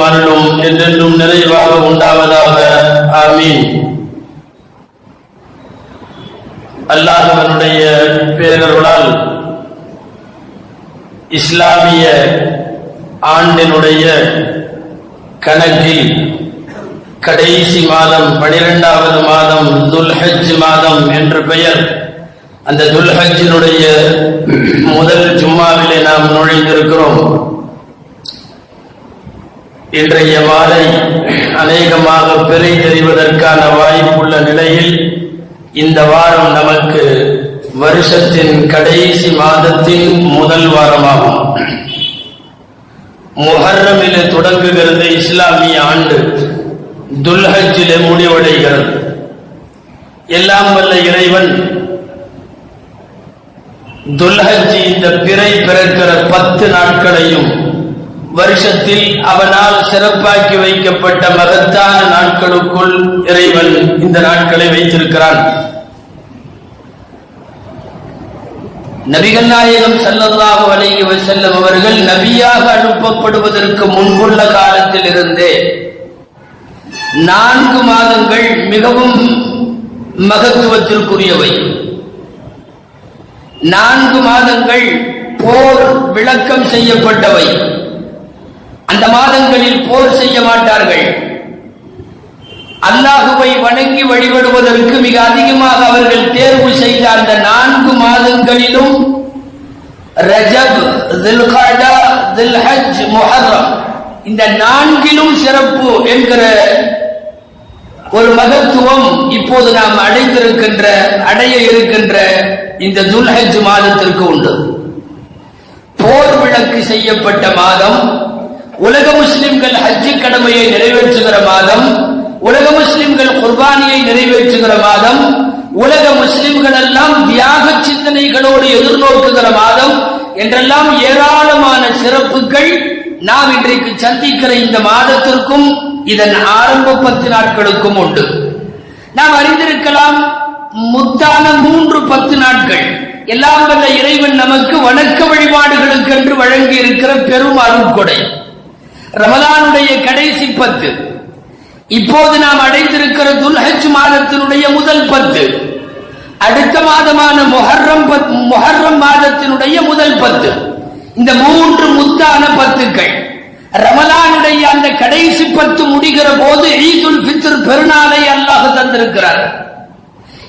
அருளும் என்றென்றும் நிறைவாக உண்டாவதாக. ஆமீன். அல்லாஹவனுடைய பேரர்களால் இஸ்லாமிய ஆண்டினுடைய கணக்கில் கடைசி மாதம் பனிரெண்டாவது மாதம் துல்ஹஜ் மாதம் என்ற பெயர். அந்த துல்ஹஜினுடைய முதல் ஜும்மாவிலே நாம் நுழைந்திருக்கிறோம். இன்றைய மாலை அநேகமாக பிறை தெரிவதற்கான வாய்ப்புள்ள நிலையில் இந்த வாரம் நமக்கு வருஷத்தின் கடைசி மாதத்தின் முதல் வாரமாகும். முஹர்ரமில தொடங்குகிறது இஸ்லாமிய ஆண்டு. துல்ஹஜிலே முடிவடைகிறது. எல்லாம் வல்ல இறைவன். துல்ஹஜி இந்த பிறை பிறக்கிற பத்து நாட்களையும் வருஷத்தில் அவனால் சிறப்பாக்கி வைக்கப்பட்ட மகத்தான நாட்களுக்குள் இறைவன் இந்த நாட்களை வைத்திருக்கிறான். நபிகள் நாயகம் ஸல்லல்லாஹு அலைஹி செல்லும் அவர்கள் நபியாக அனுப்பப்படுவதற்கு முன்புள்ள காலத்தில் இருந்தே நான்கு மாதங்கள் மிகவும் மகத்துவத்திற்குரியவை. நான்கு மாதங்கள் போர் விளக்கம் செய்யப்பட்டவை. அந்த மாதங்களில் போர் செய்ய மாட்டார்கள். அல்லாஹுவை வணங்கி வழிபடுவதற்கு மிக அதிகமாக அவர்கள் தேர்வு செய்த அந்த நான்கு மாதங்களிலும் ரஜப் தில்காடா தில்ஹஜ் முஹர்ரம். இந்த நான்கிலும் சிறப்பு என்கிற ஒரு மகத்துவம் இப்போது நாம் அடைந்திருக்கின்ற அடைய இருக்கின்ற இந்த துல்ஹஜ் மாதத்திற்கு உண்டு. போர் விளக்கு செய்யப்பட்ட மாதம் உலக முஸ்லிம்கள் ஹஜ்ஜி கடமையை நிறைவேற்றுகிற மாதம் உலக முஸ்லிம்கள் குர்பானியை நிறைவேற்றுகிற மாதம் உலக முஸ்லிம்கள் எல்லாம் தியாக சிந்தனைகளோடு எதிர்நோக்குகிற மாதம் என்றெல்லாம் ஏராளமான சிறப்புகள் நாம் இன்றைக்கு சந்திக்கிற இந்த மாதத்திற்கும் இதன் ஆரம்ப பத்து நாட்களுக்கும் உண்டு. நாம் அறிந்திருக்கலாம் முத்தான மூன்று பத்து நாட்கள். எல்லாம் வல்ல இறைவன் நமக்கு வணக்க வழிபாடுகளுக்கு என்று வழங்கி இருக்கிற பெரும் அருட்கொடை ரமலானுடைய கடைசி பத்து. இப்போது நாம் அடைந்திருக்கிற துல்ஹஜ் மாதத்தினுடைய முதல் பத்து. அடுத்த மாதமான மொஹர்ரம் பத்- மொஹர்ரம் மாதத்தினுடைய முதல் பத்து. இந்த மூன்று முத்தான பத்துக்கள். ரமலானுடைய அந்த கடைசி பத்து முடிகிற போது ஈதுல் பித்ர் பெருநாளை அல்லாஹ் தந்திருக்கிறார்.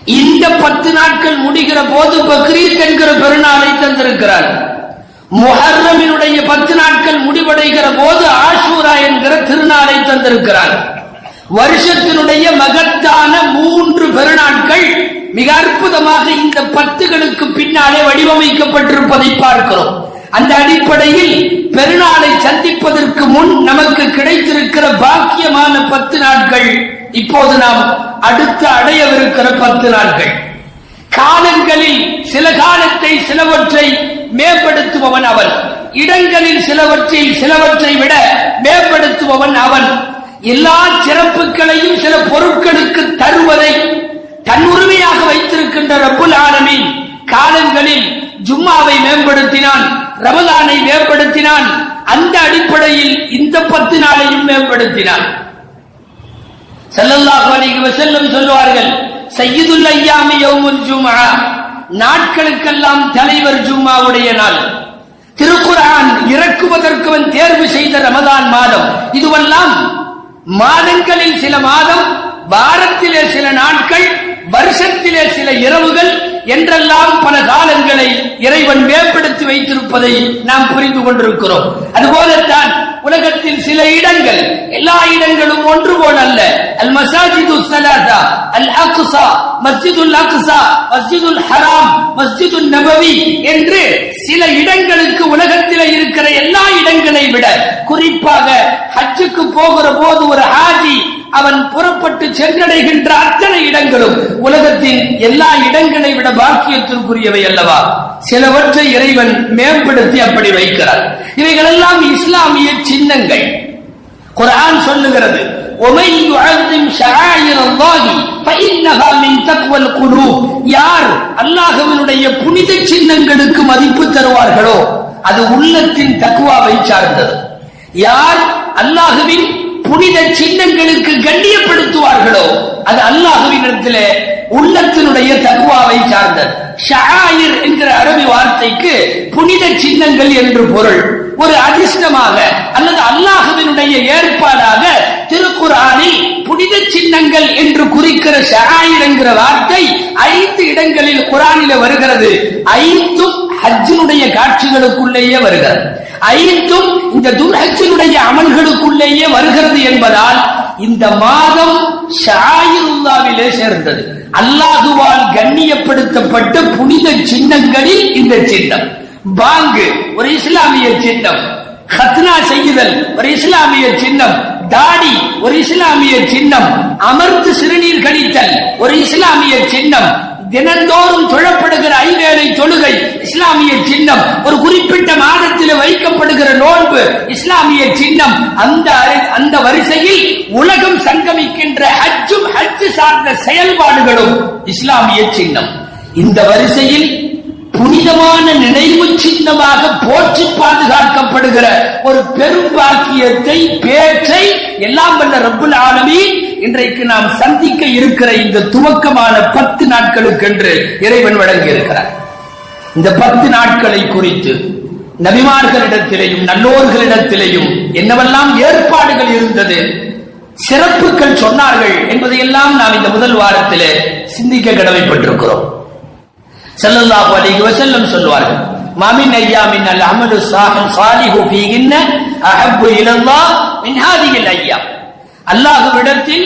இந்த பத்து நாட்கள் முடிகிற போது பக்ரீத் என்கிற பெருநாளை தந்திருக்கிறார். முஹர்ரமினுடைய பத்து நாட்கள் முடிவடைகிற போது ஆஷூரா என்கிற திருநாளை தந்திருக்கிறார். வருஷத்தினுடைய மகத்தான மூன்று பெருநாட்கள் மிக அற்புதமாக இந்த பத்துகளுக்கு பின்னாலே வடிவமைக்கப்பட்டிருப்பதை பார்க்கிறோம். அந்த அடிப்படையில் பெருநாளை சந்திப்பதற்கு முன் நமக்கு கிடைத்திருக்கிற பாக்கியமான பத்து நாட்கள் இப்போது நாம் அடுத்து அடையவிருக்கிற பத்து நாட்கள். காலங்களில் சில காலத்தை சிலவற்றை மேம்படுத்துபவன் அவன். இடங்களில் சிலவற்றில் சிலவற்றை விட மேம்படுத்துபவன் அவன். எல்லா சிறப்புகளையும் சில பொருட்களுக்கு தருவதை தன் உரிமையாக வைத்திருக்கின்ற ரப்புல் ஆலமீன் காலங்களில் ஜும்மாவை மேம்படுத்தினான் ரமலானை மேம்படுத்தினான் அந்த அடிப்படையில் இந்த பத்து நாளையும் மேம்படுத்தினான். செல்லல்லாஹ் அலைஹி வஸல்லம் சொல்வார்கள் சய்யிதுல் ஐயாமி யௌமுல் நாட்களுக்கெல்லாம் தலைவர் ஜும்மாவுடைய நாள். திருக்குரான் இறக்குவதற்கு அவன் தேர்வு செய்த ரமதான் மாதம். இதுவெல்லாம் மாதங்களில் சில மாதம் வாரத்திலே சில நாட்கள் வருஷத்திலே சில இரவுகள் என்றெல்லாம் பல காலங்களை இறைவன் மேம்படுத்தி வைத்திருப்பதை நாம் புரிந்து கொண்டிருக்கிறோம். அதுபோலத்தான் உலகத்தில் சில இடங்கள் எல்லா இடங்களும் ஒன்று போல் அல்ல. அல் மசாஜிது சலாசா அல் அக்ஸா மஸ்ஜிதுல் அக்ஸா மஸ்ஜிதுல் ஹராம் மஸ்ஜிதுல் நபவி என்று சில இடங்களுக்கு உலகத்தில் இருக்கிற எல்லா இடங்களை விட குறிப்பாக ஹஜ்ஜுக்கு போகிற போது ஒரு ஹாஜி அவன் புறப்பட்டு சென்றடைகின்ற அத்தனை இடங்களும் உலகத்தின் எல்லா இடங்களை விட பாக்கியத்திற்குரியவை அல்லவா? சிலவற்றை இறைவன் மேம்படுத்தி அப்படி வைக்கிறார். இவைகளெல்லாம் இஸ்லாமிய சின்னங்கள். குரான் சொல்லுகிறது யார் அல்லாஹவனுடைய புனித சின்னங்களுக்கு மதிப்பு தருவார்களோ அது உள்ளத்தின் தக்குவாவை சார்ந்தது. யார் அல்லாஹுவின் புனித சின்னங்களுக்கு கண்ணியப்படுத்துவார்களோ அது அல்லாஹுவின் இடத்திலே உள்ளத்தினுடைய தக்குவாவை சார்ந்தது. ஷாயிர் என்கிற அரபி வார்த்தைக்கு புனித சின்னங்கள் என்று பொருள். ஒரு அதிர்ஷ்டமாக அல்லது அல்லாஹுவினுடைய ஏற்பாடாக திருக்குறானில் புனித சின்னங்கள் என்று குறிக்கிற ஷாயிர் என்கிற வார்த்தை ஐந்து இடங்களில் குரானில வருகிறது. ஐந்தும் ஹஜ்ஜினுடைய காட்சிகளுக்குள்ளேயே வருகிறது. ஐந்தும் இந்த துல்ஹஜினுடைய அமல்களுக்குள்ளேயே வருகிறது என்பதால் இந்த மாதம் ஷாயிருல்லாவிலே சேர்ந்தது. அல்லாஹுவால் கண்ணியப்படுத்தப்பட்ட புனித சின்னங்களில் இந்த சின்னம். பாங்கு ஒரு இஸ்லாமிய சின்னம். ஹத்னா செய்யுதல் ஒரு இஸ்லாமிய சின்னம். தாடி ஒரு இஸ்லாமிய சின்னம். அமர்ந்து சிறுநீர் கழித்தல் ஒரு இஸ்லாமிய சின்னம். தினந்தோறும் தொழப்படுகிற ஐவேளை தொழுகை இஸ்லாமிய சின்னம். ஒரு குறிப்பிட்ட மாதத்தில் வைக்கப்படுகிற நோன்பு இஸ்லாமிய சின்னம். அந்த அந்த வரிசையில் உலகம் சங்கமிக்கின்ற ஹஜ்ஜும் ஹஜ் சார்ந்த செயல்பாடுகளும் இஸ்லாமிய சின்னம். இந்த வரிசையில் புனிதமான நினைவு சின்னமாக போற்றி பாதுகாக்கப்படுகிற ஒரு பெரும் பாக்கியத்தை பேற்றை எல்லாம் வல்ல ரப்புல் ஆலமீன் இன்றைக்கு நாம் சந்திக்க இருக்கிற இந்த துவக்கமான பத்து நாட்களுக்கென்று இறைவன் வழங்கி இருக்கிறார் இந்த பத்து நாட்களை குறித்து நபிமார்களிடத்திலேயும் நல்லோர்களிடத்திலேயும் என்னவெல்லாம் ஏற்பாடுகள் இருந்தது சிறப்புகள் சொன்னார்கள் என்பதையெல்லாம் நாம் இந்த முதல் வாரத்திலே சிந்திக்க கடமைப்பட்டிருக்கிறோம். ஸல்லல்லாஹு அலைஹி வஸல்லம் சொல்வார்கள் மாமின் ஐயாமின் அல் அமலு சாஹன் சாலிஹு ஃபீஹின்ன அஹப்பு இலல்லாஹ் மின் ஹாதிஹில் ஐயாம். அல்லாஹுவிடத்தில்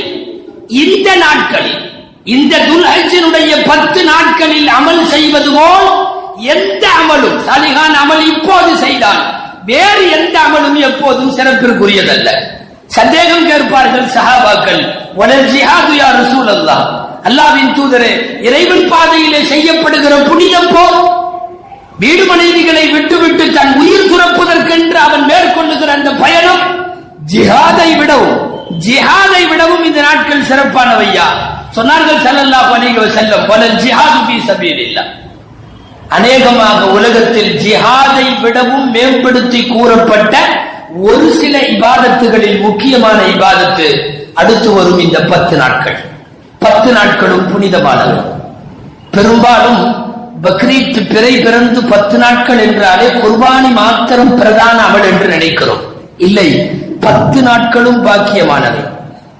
இந்த நாட்களில் இந்த துல்ஹஜனுடைய பத்து நாட்களில் அமல் செய்வது போல் எந்த அமலும் சாலிகான் அமல் இப்போது செய்தால் வேறு எந்த அமலும் எப்போதும் சிறப்பிற்குரியதல்ல. சந்தேகம் கேட்பார்கள் சஹாபாக்கள் வலல் ஜிஹாது யா ரசூலல்லாஹ்? அல்லாவின் தூதரே இறைவன் பாதையிலே செய்யப்படுகிற புனிதம் போல் வீடு மனைவிகளை விட்டுவிட்டு தன் உயிர் துறப்பதற்கென்று அவன் மேற்கொள்ளுகிற அந்த பயணம் ஜிஹாதை விடவும் ஜிஹாதை விடவும் இந்த நாட்கள் சிறப்பானவையா? சொன்னார்கள் செல்லல்லா அலைஹி செல்ல பல ஜிஹாது ஃபீ இல்ல அநேகமாக உலகத்தில் ஜிஹாதை விடவும் மேம்படுத்தி கூறப்பட்ட ஒரு சில இபாதத்துகளில் முக்கியமான இபாதத்து அடுத்து வரும் இந்த பத்து நாட்கள். பத்து நாட்களும் புனிதமானவை. பெரும்பாலும் பக்ரீத் பிறை பிறந்து பத்து நாட்கள் என்றாலே குர்பானி மாத்திரம் பிரதான அமல் என்று நினைக்கிறோம். இல்லை பத்து நாட்களும் பாக்கியமானவை.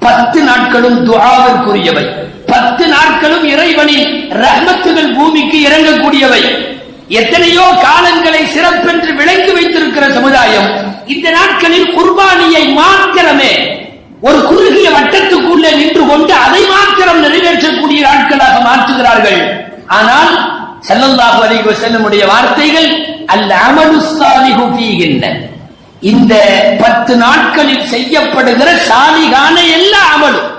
பத்து நாட்களும் துவாவிற்குரியவை பத்து நாட்களும் இறைவனின் ரஹ்மத்துகள் பூமிக்கு இறங்கக்கூடியவை. எத்தனையோ காலங்களை சிறப்பென்று விளங்கி வைத்திருக்கிற சமுதாயம் இந்த நாட்களில் குர்பானியை மாத்திரமே ஒரு குறுகிய வட்டத்துக்குள்ளே நின்று கொண்டு அதை மாத்திரம் நிறைவேற்றக்கூடிய நாட்களாக மாற்றுகிறார்கள். ஆனால் ஸல்லல்லாஹு அலைஹி வஸல்லமுடைய வார்த்தைகள் அல்ல அமலு ஸாலிஹு இந்த பத்து நாட்களில் செய்யப்படுகிற சாலிகான எல்லா அமலும்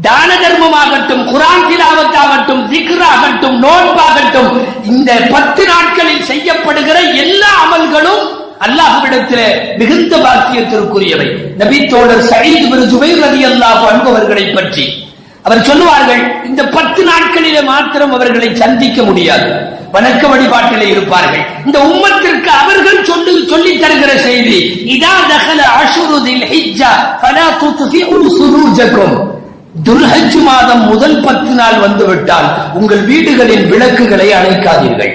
தான தர்மமாகட்டும் குரான் திலாவத்தாகட்டும் திக்ராகட்டும் நோன்பாகட்டும் இந்த பத்து நாட்களில் செய்யப்படுகிற எல்லா அமல்களும் அல்லாஹ்விடத்திலே மிகுந்த பாக்கியத்திற்குரியவை. நபி தோழர் சயீத் பின் ஜுபைர் ரலியல்லாஹு அன்ஹு பற்றி. அவர் சொல்லுவார்கள் இந்த பத்து நாட்களிலே மாத்திரம் அவர்களை சந்திக்க முடியாது. வணக்க வழிபாட்டிலே இருப்பார்கள். இந்த உம்மத்திற்கு அவர்கள் சொல்லி சொல்லி தருகிற செய்தி இதா தகல அஷுருதில் ஹிஜ்ஜா ஃபலா துத்ஃபிஉ சுரூஜக்கும் துல்ஹஜ் மாதம் முதல் பத்து நாள் வந்துவிட்டால் உங்கள் வீடுகளின் விளக்குகளை அணைக்காதீர்கள்.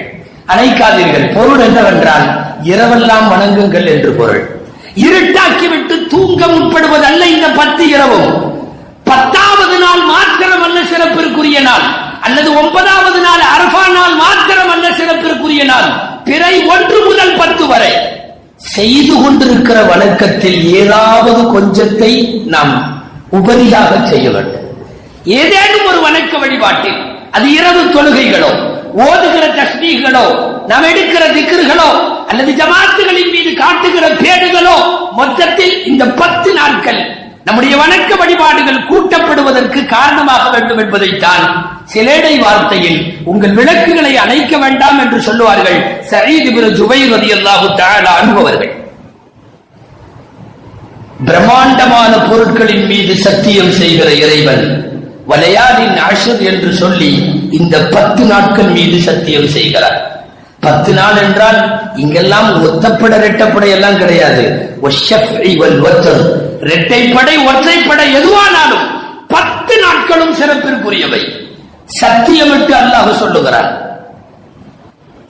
அணைக்காதீர்கள். பொருள் என்னவென்றால் இரவெல்லாம் வணங்குங்கள் என்று பொருள். இருட்டாக்கிவிட்டு தூங்க முற்படுவதல்ல இந்த பத்து இரவும். பத்தாவது நாள் மாத்திரம் அல்ல சிறப்பிற்குரிய நாள். அல்லது ஒன்பதாவது நாள் அரபா நாள் மாத்திரம் அல்ல சிறப்பிற்குரிய நாள். பிறை ஒன்று முதல் பத்து வரை. செய்து கொண்டிருக்கிற வணக்கத்தில் ஏதாவது கொஞ்சத்தை நாம் உபரியாக செய்ய வேண்டும். ஏதேனும் ஒரு வணக்க வழிபாட்டில் அது இரவு தொழுகைகளோ ஓதுகிற தஸ்மீகளோ நாம் எடுக்கிற திக்ருகளோ அல்லது ஜமாத்துகளின் மீது காட்டுகிற பேடுகளோ மொத்தத்தில் இந்த பத்து நாட்கள் நம்முடைய வணக்க வழிபாடுகள் கூட்டப்படுவதற்கு காரணமாக வேண்டும் என்பதைத்தான் சிலேடை வார்த்தையில் உங்கள் விளக்குகளை அணைக்க வேண்டாம் என்று சொல்லுவார்கள் சரீது பிற ஜுபைர் ரலியல்லாஹு தஆலா அனுபவர்கள் பிரம்மாண்டமான பொருட்களின் மீது சத்தியம் செய்கிற இறைவன் வலையாடின் அஷர் என்று சொல்லி இந்த பத்து நாட்கள் மீது சத்தியம் செய்கிறார். பத்து நாள் என்றால் இங்கெல்லாம் ஒத்தப்பட ரெட்டப்பட எல்லாம் கிடையாது இரட்டைப்படை ஒற்றைப்படை எதுவானாலும் பத்து நாட்களும் சிறப்பிற்குரியவை. சத்தியமிட்டு அல்லாஹ் சொல்லுகிறார்.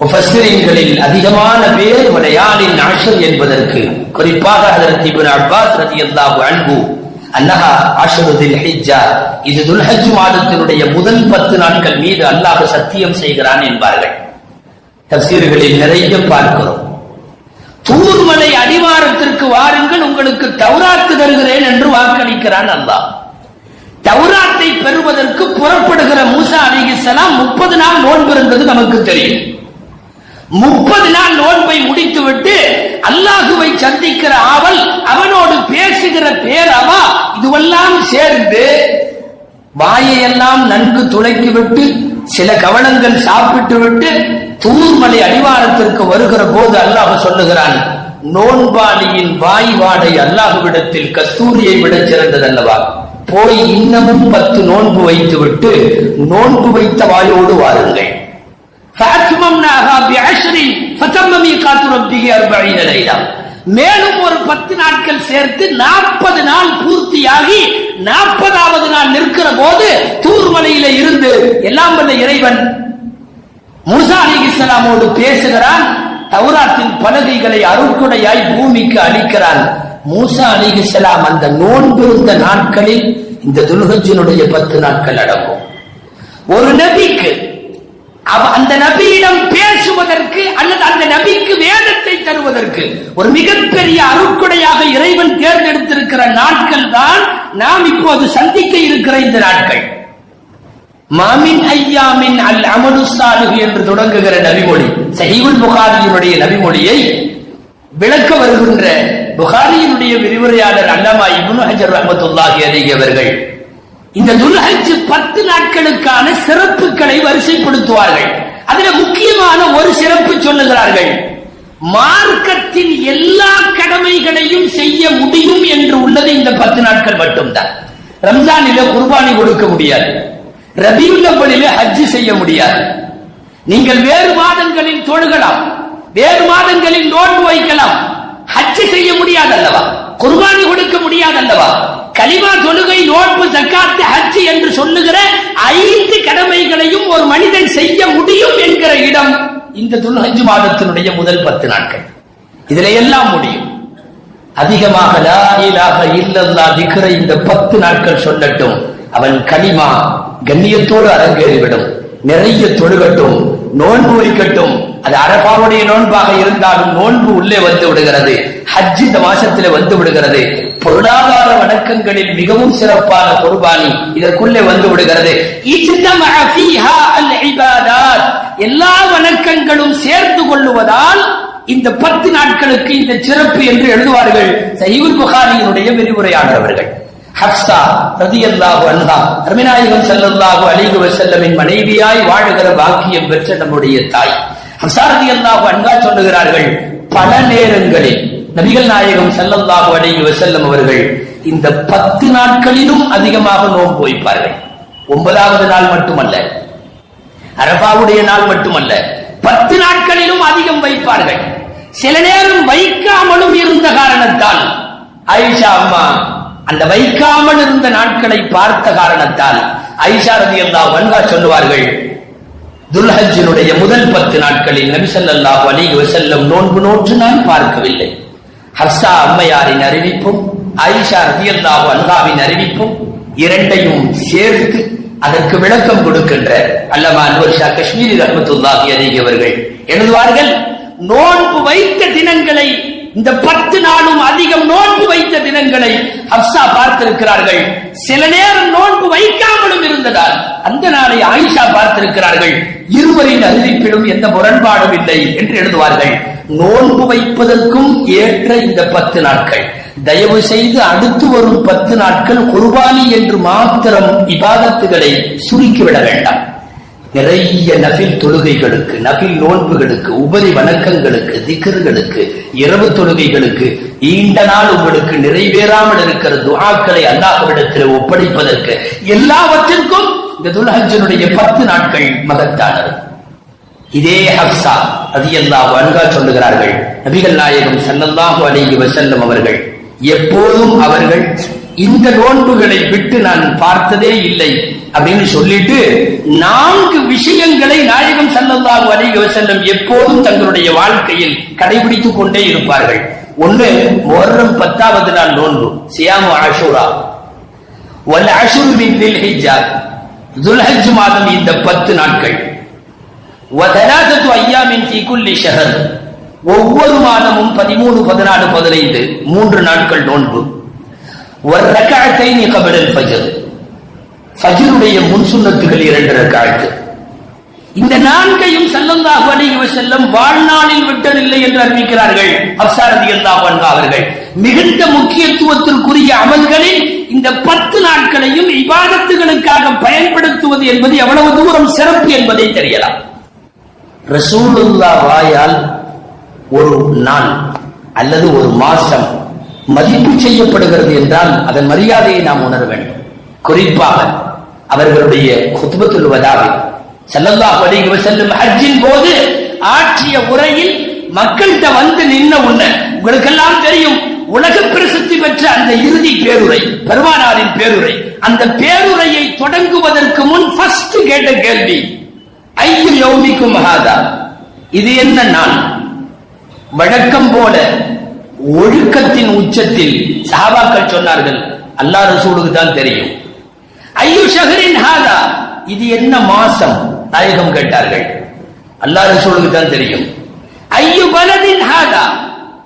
முஃபஸ்ஸிரீன்களில் அதிகமான பேர் மலையாளின் ஆஷர் என்பதற்கு குறிப்பாக ஹதரத் இப்னு அப்பாஸ் ரலியல்லாஹு அன்ஹு அன்னஹா ஆஷருதில் ஹிஜ்ஜா இது துல்ஹஜ் மாதத்தினுடைய முதல் பத்து நாட்கள் மீது அல்லாஹ் சத்தியம் செய்கிறான் என்பார்கள். தப்சீர்களில் நிறைய பார்க்கிறோம். தூர்மலை அடிவாரத்திற்கு வாருங்கள் உங்களுக்கு தௌராத்து தருகிறேன் என்று அறிவிக்கிறான் அல்லாஹ். தௌராத்தை பெறுவதற்கு புறப்படுகிற மூசா அலிகிசலாம் முப்பது நாள் நோன்பு இருந்தது நமக்கு தெரியும். முப்பது நாள் நோன்பை முடித்துவிட்டு அல்லாஹுவை சந்திக்கிற ஆவல் அவனோடு பேசுகிற பேரவா இதுவெல்லாம் சேர்ந்து வாயையெல்லாம் நன்கு துளைக்கிவிட்டு சில கவனங்கள் சாப்பிட்டு விட்டு தூர்மலை அடிவாரத்திற்கு வருகிற போது அல்லாஹ் சொல்லுகிறான் நோன்பாளியின் வாய் வாடை அல்லாஹுவிடத்தில் கஸ்தூரியை விட சிறந்ததல்லவா? போய் இன்னமும் பத்து நோன்பு வைத்து விட்டு நோன்பு வைத்த வாயோடு வாருங்கள். மேலும் ஒரு பத்து நாட்கள் சேர்த்து நாற்பது நாள் பூர்த்தியாகி நாற்பதாவது நாள் நிற்கிற போது தூர்மலையில இருந்து எல்லாம் வந்த இறைவன் முசா அலி இஸ்லாமோடு பேசுகிறான் தௌராத்தின் பலகைகளை அருட்குடையாய் பூமிக்கு அளிக்கிறான் மூசா அலிகலாம் அந்த நோன்பிருந்த நாட்களில் இந்த துல்ஹஜினுடைய பத்து நாட்கள் அடங்கும். ஒரு நபிக்கு அவ அந்த நபியிடம் பேசுவதற்கு அல்லது அந்த நபிக்கு வேதத்தை தருவதற்கு ஒரு மிகப்பெரிய அருட்கொடையாக இறைவன் தேர்ந்தெடுத்திருக்கிற நாட்கள் தான் நாம் இப்போது சந்திக்க இருக்கிற இந்த நாட்கள். மாமின் ஐயாமின் அல் அமலு சாலிஹ் என்று தொடங்குகிற நபிமொழி சஹீவுல் புகாரியினுடைய நபிமொழியை விளக்க வருகின்ற புகாரியினுடைய விரிவுரையாளர் அல்லாமா இப்னு ஹஜர் ரஹ்மத்துல்லாஹி அலைஹி அவர்கள் இந்த துல்ஹஜ் பத்து நாட்களுக்கான சிறப்புகளை வரிசைப்படுத்துவார்கள். அதுல முக்கியமான ஒரு சிறப்பு சொல்லுகிறார்கள். மார்க்கத்தின் எல்லா கடமைகளையும் செய்ய முடியும் என்று உள்ளது இந்த பத்து நாட்கள் மட்டும்தான். ரம்ஜானில குர்பானி கொடுக்க முடியாது. ரபியுல்லவலில ஹஜ் செய்ய முடியாது. நீங்கள் வேறு மாதங்களில் தொழுகலாம் வேறு மாதங்களில் நோன்பு வைக்கலாம். ஹஜ் செய்ய முடியாது அல்லவா குர்பானி கொடுக்க முடியாது அல்லவா கலிமா தொழுகை நோன்பு ஜக்காத்து ஹஜ் என்று சொல்லுகிற ஐந்து கடமைகளையும் ஒரு மனிதன் செய்ய முடியும் என்கிற இடம் இந்த துல்ஹஜ் மாதத்தினுடைய முதல் பத்து நாட்கள். இதுல எல்லாம் முடியும். அதிகமாக லா இலாஹ இல்லல்லா திக்ரை இந்த பத்து நாட்கள் சொல்லட்டும். அவன் கலிமா கண்ணியத்தோடு அரங்கேறிவிடும். நிறைய தொழுகட்டும் நோன்பு வைக்கட்டும் அது அரபாவுடைய நோன்பாக இருந்தாலும் நோன்பு உள்ளே வந்து விடுகிறது. ஹஜ் இந்த மாசத்துல வந்து விடுகிறது. பொருளாதார வணக்கங்களில் மிகவும் சிறப்பான குர்பானி இதற்குள்ளே வந்து விடுகிறது. எல்லா வணக்கங்களும் சேர்ந்து கொள்ளுவதால் இந்த பத்து நாட்களுக்கு இந்த சிறப்பு என்று எழுதுவார்கள் சஹீஹுல் புகாரியினுடைய விரிவுரையாளர் அவர்கள் ஹப்சா ரதியல்லாஹு அன்ஹா. அருமிநாயகம் ஸல்லல்லாஹு அலைஹி வஸல்லமின் மனைவியாய் வாழுகிற பாக்கியம் பெற்ற நம்முடைய தாய். ஹப்சா ரதியல்லாஹு அன்ஹா சொல்லுகிறார்கள் பல நேரங்களில் நபிகள் நாயகம் ஸல்லல்லாஹு அலிகு வசல்லம் அவர்கள் இந்த பத்து நாட்களிலும் அதிகமாக நோன்பு வைப்பார்கள். ஒன்பதாவது நாள் மட்டுமல்ல அரபாவுடைய நாள் மட்டுமல்ல பத்து நாட்களிலும் அதிகம் வைப்பார்கள். சில நேரம் வைக்காமலும் இருந்த காரணத்தால் ஆயிஷா அம்மா அந்த வைக்காமல் இருந்த நாட்களை பார்த்த காரணத்தால் ஐஷா ரதி அல்லா வன்கா சொல்லுவார்கள் துல்ஹஜினுடைய முதல் பத்து நாட்களில் நபி ஸல்லல்லாஹு அலைஹி நோன்பு நோற்று நான் பார்க்கவில்லை. ஹர்ஷா அம்மையாரின் அறிவிப்பும் ஐஷா ரதி அல்லா வன்காவின் அறிவிப்பும் இரண்டையும் சேர்த்து அதற்கு விளக்கம் கொடுக்கின்ற அல்லமா அன்வர் ஷா காஷ்மீரி ரஹமத்துல்லாஹி அதிகவர்கள் அவர்கள். எழுதுவார்கள் நோன்பு வைத்த தினங்களை இந்த பத்து நாளும் அதிகம் நோன்பு வைத்த தினங்களை ஹப்சா பார்த்திருக்கிறார்கள். சில நேரம் நோன்பு வைக்காமலும் இருந்ததால் அந்த நாளை ஆயிஷா பார்த்திருக்கிறார்கள். இருவரின் அறிவிப்பிலும் எந்த முரண்பாடும் இல்லை என்று எழுதுவார்கள். நோன்பு வைப்பதற்கும் ஏற்ற இந்த பத்து நாட்கள். தயவு செய்து அடுத்து வரும் பத்து நாட்கள் குர்பானி என்று மாத்திரம் இபாதத்துகளை சுருக்கிவிட வேண்டாம். நிறைய நபில் தொழுகைகளுக்கு நபில் நோன்புகளுக்கு உபரி வணக்கங்களுக்கு திக்கர்களுக்கு இரவு தொழுகைகளுக்கு நீண்ட நாள் உங்களுக்கு நிறைவேறாமல் இருக்கிற துகாக்களை அல்லாஹ்விடத்தில் ஒப்படைப்பதற்கு எல்லாவற்றிற்கும் இந்த துல்ஹஜனுடைய பத்து நாட்கள் மகத்தானது. இதே ஹப்சா ரதியல்லாஹு அன்ஹா சொல்லுகிறார்கள் நபிகள் நாயகம் ஸல்லல்லாஹு அலைஹி வசல்லம் அவர்கள் எப்போதும் அவர்கள் இந்த நோன்புகளை விட்டு நான் பார்த்ததே இல்லை அப்படின்னு சொல்லிட்டு நான்கு விஷயங்களை நாயகம் ஸல்லல்லாஹு அலைஹி வஸல்லம் எப்போதும் தங்களுடைய வாழ்க்கையில் கடைபிடித்துக் கொண்டே இருப்பார்கள். ஒன்று முஹர்ரம் பத்தாவது நாள் நோன்பு சியாமு ஆஷூரா வல் அஷுரு மின் தில் ஹிஜ்ஜா துல்ஹஜ் மாதம் இந்த பத்து நாட்கள். வதலாதத்து ஐயாமின் ஃபீ குல்லி ஷஹர். ஒவ்வொரு மாதமும் பதிமூணு பதினாலு பதினைந்து மூன்று நாட்கள் நோன்பு. ஒரு ரக்காயத்தை கபடல் ஃபஜர். ஃபஜருடைய முன் சுண்ணத்துகள் இரண்டு ரக்காயத்து இந்த நான்கையும் ஸல்லல்லாஹு அலைஹி செல்லும் வாழ்நாளில் விட்டதில்லை என்று அறிவிக்கிறார்கள். அப்சார் ரலியல்லாஹு அவர்கள். மிகுந்த முக்கியத்துவத்திற்குரிய அமல்களில் இந்த பத்து நாட்களையும் இபாதத்துகளுக்காக பயன்படுத்துவது என்பது எவ்வளவு தூரம் சிறப்பு என்பதை தெரியலாம். ரசூலுல்லா வாயால் ஒரு நாள் அல்லது ஒரு மாசம் மதிப்பு செய்யப்படுகிறது என்றால் அதன் மரியாதையை நாம் உணர வேண்டும். குறிப்பாக அவர்களுடைய குத்துபத்துல் வதாவில் ஸல்லல்லாஹு அலைஹி வஸல்லம் ஹஜ்ஜின் போது ஆற்றிய உரையில் மக்கள்கிட்ட வந்து நின்ன உன்ன உங்களுக்கெல்லாம் தெரியும் உலக பிரசித்தி பெற்ற அந்த இறுதி பேருரை பெருமானாரின் பேருரை. அந்த பேருரையை தொடங்குவதற்கு முன் ஃபர்ஸ்ட் கேட்ட கேள்வி ஐயு யோமிக்கும் மகாதா இது என்ன நான் வழக்கம் போல ஒழுக்கத்தின் உச்சத்தில் சஹாபாக்கள் சொன்னார்கள் அல்லாஹ் ரசூலுக்கு தான் தெரியும். ஐயு ஷஹரின் ஹாதா? இது என்ன மாசம்? நாயகம் கேட்டார்கள். அல்லாஹ் ரசூலுக்கு தான் தெரியும். ஐயு பலதின் ஹாதா?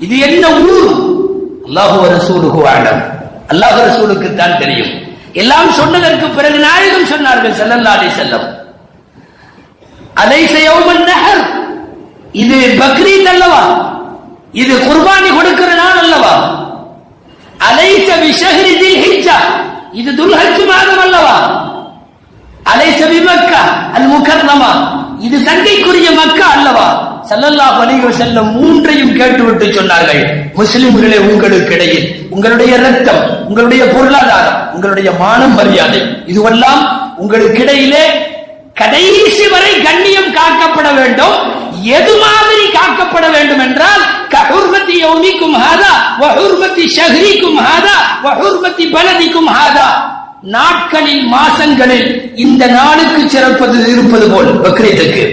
இது என்ன ஊர்? அல்லாஹு ரசூலுக்கு ஆடம் அல்லாஹ் ரசூலுக்கு தான் தெரியும். எல்லாம் சொன்னதற்கு பிறகு நாயகம் சொன்னார்கள் ஸல்லல்லாஹு செல்லம் வஸல்லம். அலைஸ யௌமன் நஹர்? இது பக்ரீத் அல்லவா? இது குர்பானி கொடுக்கிற நாள் அல்லவா? அலைச பிஷஹ்ரி தில் ஹிஜ்ஜா இது துல்ஹஜ் மாதம் அல்லவா? அலைஸ பிமக்கா அல் முகர்ணமா இது சங்கைக்குரிய மக்கா அல்லவா? ஸல்லல்லாஹு அலைஹி செல்ல மூன்றையும் கேட்டுவிட்டு சொன்னார்கள். முஸ்லிம்களே உங்களுக்கு இடையில் உங்களுடைய ரத்தம் உங்களுடைய பொருளாதாரம் உங்களுடைய மானம் மரியாதை இதுவெல்லாம் உங்களுக்கு இடையிலே கடைசி வரை கண்ணியம் காக்கப்பட வேண்டும். எது மாதிரி காக்கப்பட வேண்டும் என்றால் கஹுர்மதி யௌமிக்கும் ஹாதா வஹுர்மதி ஷஹ்ரிக்கும் ஹாதா வஹுர்மதி பலதிக்கும் ஹாதா நாட்களில் மாசங்களில் இந்த நாளுக்கு சிறப்பது இருப்பது போல் பக்ரீத்துக்கு.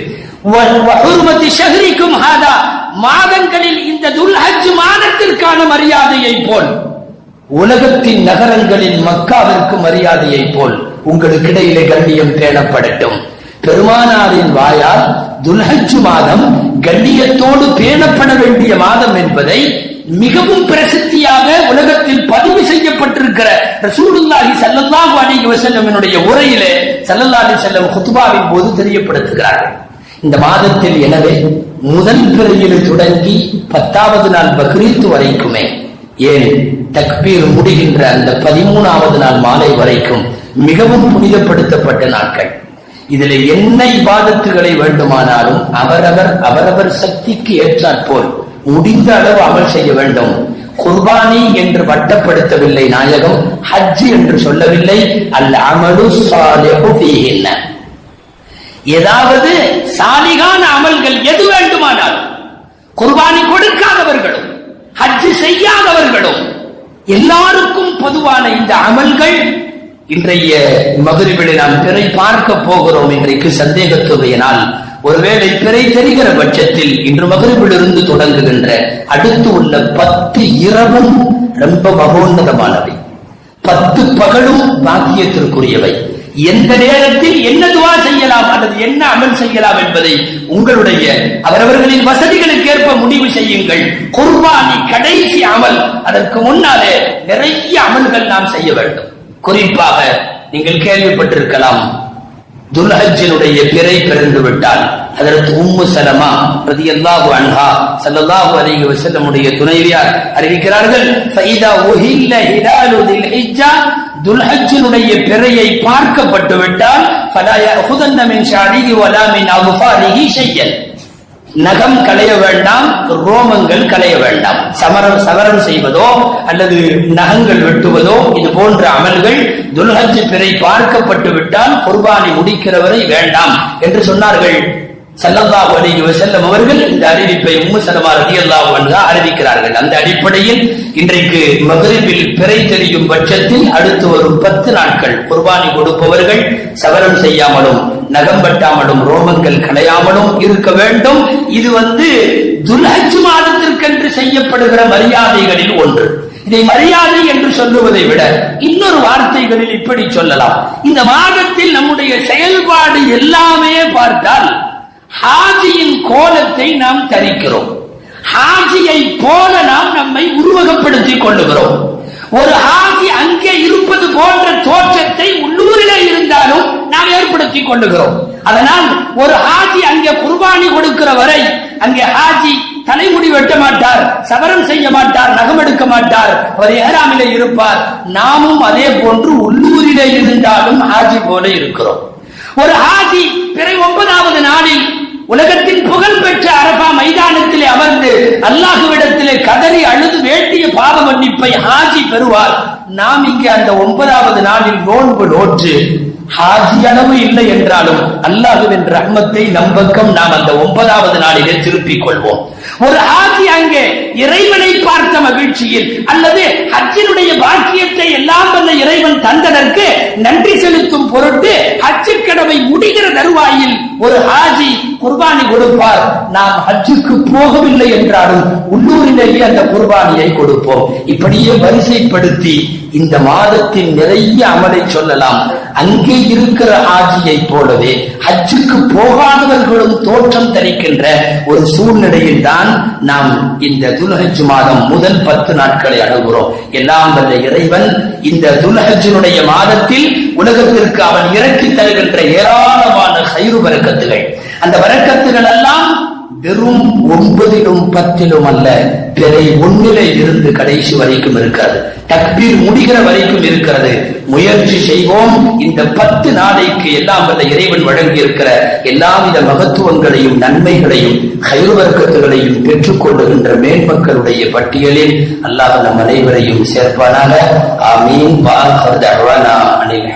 வஹுர்மதி ஷஹ்ரிக்கும் ஹாதா மாதங்களில் இந்த துல்ஹஜ் மாதத்திற்கான மரியாதையை போல் உலகத்தின் நகரங்களில் மக்காவிற்கு மரியாதையை போல் உங்களுக்கு இடையிலே கண்ணியம் பேணப்படட்டும் பெருமானாரின் வாயால் துல்ஹஜ் மாதம் கண்ணியத்தோடு பேணப்பட வேண்டிய மாதம் என்பதை மிகவும் பிரசித்தியாக உலகத்தில் பதிவு செய்யப்பட்டிருக்கிற ரசூலுல்லாஹி ஸல்லல்லாஹு அலைஹி வஸல்லமினுடைய உரையிலே ஸல்லல்லாஹு செல்லம் ஹுத்பாவின் போது தெரியப்படுத்துகிறார்கள். இந்த மாதத்தில் எனவே முதல் பிறையில் தொடங்கி பத்தாவது நாள் பக்ரீத் வரைக்குமே ஏன் தக்பீர் முடிகின்ற அந்த பதிமூணாவது நாள் மாலை வரைக்கும் மிகவும் புனிதப்படுத்தப்பட்ட நாட்கள். இதுல என்ன இபாதத்துகளை வேண்டுமானாலும் அவரவர் அவரவர் சக்திக்கு ஏற்றாற்போல் முடிந்த அளவு அமல் செய்ய வேண்டும். குர்பானி என்று வட்டப்படுத்தவில்லை நாயகம் ஹஜ் என்று சொல்லவில்லை அல்ல அமலு சாலிஹு ஏதாவது சாலிகான அமல்கள் எது வேண்டுமானால் குர்பானி கொடுக்காதவர்களும் ஹஜ் செய்யாதவர்களும் எல்லாருக்கும் பொதுவான இந்த அமல்கள் இன்றைய மகிழ்விலை நாம் பிறை பார்க்க போகிறோம் இன்றைக்கு சந்தேகத்துடைய நாள் ஒருவேளை பிறை தெரிகிற பட்சத்தில் இன்று மகிழ்விலிருந்து தொடங்குகின்ற அடுத்து உள்ள பத்து இரவும் ரொம்ப மகோன்னதமானவை. பத்து பகலும் பாக்கியத்திற்குரியவை. எந்த நேரத்தில் என்ன துவா செய்யலாம் அல்லது என்ன அமல் செய்யலாம் என்பதை உங்களுடைய அவரவர்களின் வசதிகளுக்கு ஏற்ப முடிவு செய்யுங்கள். குர்பானி கடைசி அமல். அதற்கு முன்னாலே நிறைய அமல்கள் நாம் செய்ய வேண்டும். குறிப்பாக நீங்கள் கேள்விப்பட்டிருக்கலாம் துல்ஹஜ்ஜினுடைய பிறை பிறந்து விட்டால் அதற்கு உம்மு சலமா ரதியல்லாஹு அன்ஹா ஸல்லல்லாஹு அலைஹி வஸல்லமுடைய துணைவியார் அறிவிக்கிறார்கள் ஃபைதா உஹில்ல ஹிலாலு தில் துல்ஹஜ்ஜினுடைய பிறையை பார்க்கப்பட்டு விட்டால் ஃபலா யஅஹுதன்ன மின் ஷாரிஹி வலா மின் அஃபாரிஹி ஷையன். நகம் களைய வேண்டாம் ரோமங்கள் களைய வேண்டாம். சமரம் சவரம் செய்வதோ அல்லது நகங்கள் வெட்டுவதோ இது போன்ற அமல்கள் துல்ஹஜ் பிறை பார்க்கப்பட்டு விட்டால் குர்பானி முடிக்கிறவரை வேண்டாம் என்று சொன்னார்கள். ஸல்லல்லாஹு அலைஹி வஸல்லம் அவர்கள் இந்த அறிவிப்பை உம்மு சலமா ரலியல்லாஹு அன்ஹா அறிவிக்கிறார்கள். அந்த அடிப்படையில் இன்றைக்கு மகரிப்பில் பிறை தெரியும் பட்சத்தில் அடுத்து வரும் பத்து நாட்கள் குர்பானி கொடுப்பவர்கள் சவரம் செய்யாமலும் நகம் வெட்டாமலும் ரோமங்கள் களையாமலும் இருக்க வேண்டும். இது வந்து துல்ஹஜ் மாதத்திற்கென்று செய்யப்படுகிற மரியாதைகளில் ஒன்று. இதை மரியாதை என்று சொல்லுவதை விட இன்னொரு வார்த்தைகளில் இப்படி சொல்லலாம். இந்த மாதத்தில் நம்முடைய செயல்பாடு எல்லாமே பார்த்தால் ஹாஜியின் கோலத்தை நாம் தரிக்கிறோம். ஹாஜியை போல நாம் நம்மை உருவகப்படுத்திக் கொள்ளுகிறோம். ஒரு ஹாஜி அங்கே இருப்பது போன்ற தோற்றத்தை உள்ளூரிலே இருந்தாலும் நாம் ஏற்படுத்திக் கொள்ளுகிறோம். அதனால் ஒரு ஹாஜி அங்கே குர்பானி கொடுக்கிற வரை அங்கே ஹாஜி தலைமுடி வெட்ட மாட்டார் சவரம் செய்ய மாட்டார் நகம் எடுக்க மாட்டார் அவர் ஏறாமிலே இருப்பார். நாமும் அதே போன்று உள்ளூரிலே இருந்தாலும் ஹாஜி போல இருக்கிறோம். ஒரு ஹாஜி பிற ஒன்பதாவது நாளில் உலகத்தின் புகழ் பெற்ற அரபா மைதானத்திலே அமர்ந்து அல்லாஹுவிடத்திலே கதறி அழுது வேண்டிய பாவ மன்னிப்பை ஹாஜி பெறுவார். நாம் இங்கே அந்த ஒன்பதாவது நாளில் நோன்பு நோற்று ஹாஜி அளவு இல்லை என்றாலும் அல்லாஹுவின் ரஹ்மத்தை நம்பக்கம் நாம் அந்த ஒன்பதாவது நாளிலே திருப்பிக் கொள்வோம். ஒரு ஹாஜி அங்கே இறைவனை பார்த்த மகிழ்ச்சியில் அல்லது ஹஜ்ஜினுடைய பாக்கியத்தை எல்லாம் வந்த இறைவன் தந்ததற்கு நன்றி செலுத்தும் பொருட்டு ஹஜ்ஜு கடமை முடிகிற தருவாயில் ஒரு ஹாஜி குர்பானி கொடுப்பார். நாம் ஹஜ்ஜுக்கு போகவில்லை என்றாலும் உள்ளூரிலேயே அந்த குர்பானியை கொடுப்போம். இப்படியே வரிசைப்படுத்தி இந்த மாதத்தின் நிறைய அமலை சொல்லலாம். அங்கே இருக்கிற ஆஜியை போலவே ஹஜ்ஜுக்கு போகாதவர்களும் தோற்றம் தரிக்கின்ற ஒரு சூழ்நிலையில் தான் நாம் இந்த துல்ஹஜ் மாதம் முதல் பத்து நாட்களை அணுகிறோம். எல்லாம் வந்த இறைவன் இந்த துல்ஹஜ்னுடைய மாதத்தில் உலகத்திற்கு அவன் இறக்கி தருகின்ற ஏராளமான கயிறு வரக்கத்துகள் அந்த வரக்கத்துகள் எல்லாம் வெறும் ஒன்பதிலும் பத்திலும் அல்ல பிறை ஒன்னிலே இருந்து கடைசி வரைக்கும் இருக்காது தக்பீர் முடிகிற வரைக்கும் இருக்கிறது. முயற்சி செய்வோம். இந்த பத்து நாளைக்கு எல்லாம் அந்த இறைவன் வழங்கி இருக்கிற எல்லாவித மகத்துவங்களையும் நன்மைகளையும் கைவர்க்கத்துகளையும் பெற்றுக்கொள்ளுகின்ற மேன்மக்களுடைய பட்டியலில் அல்லாஹ் நம் அனைவரையும் சேர்ப்பானாக. ஆமீன். வா அனில்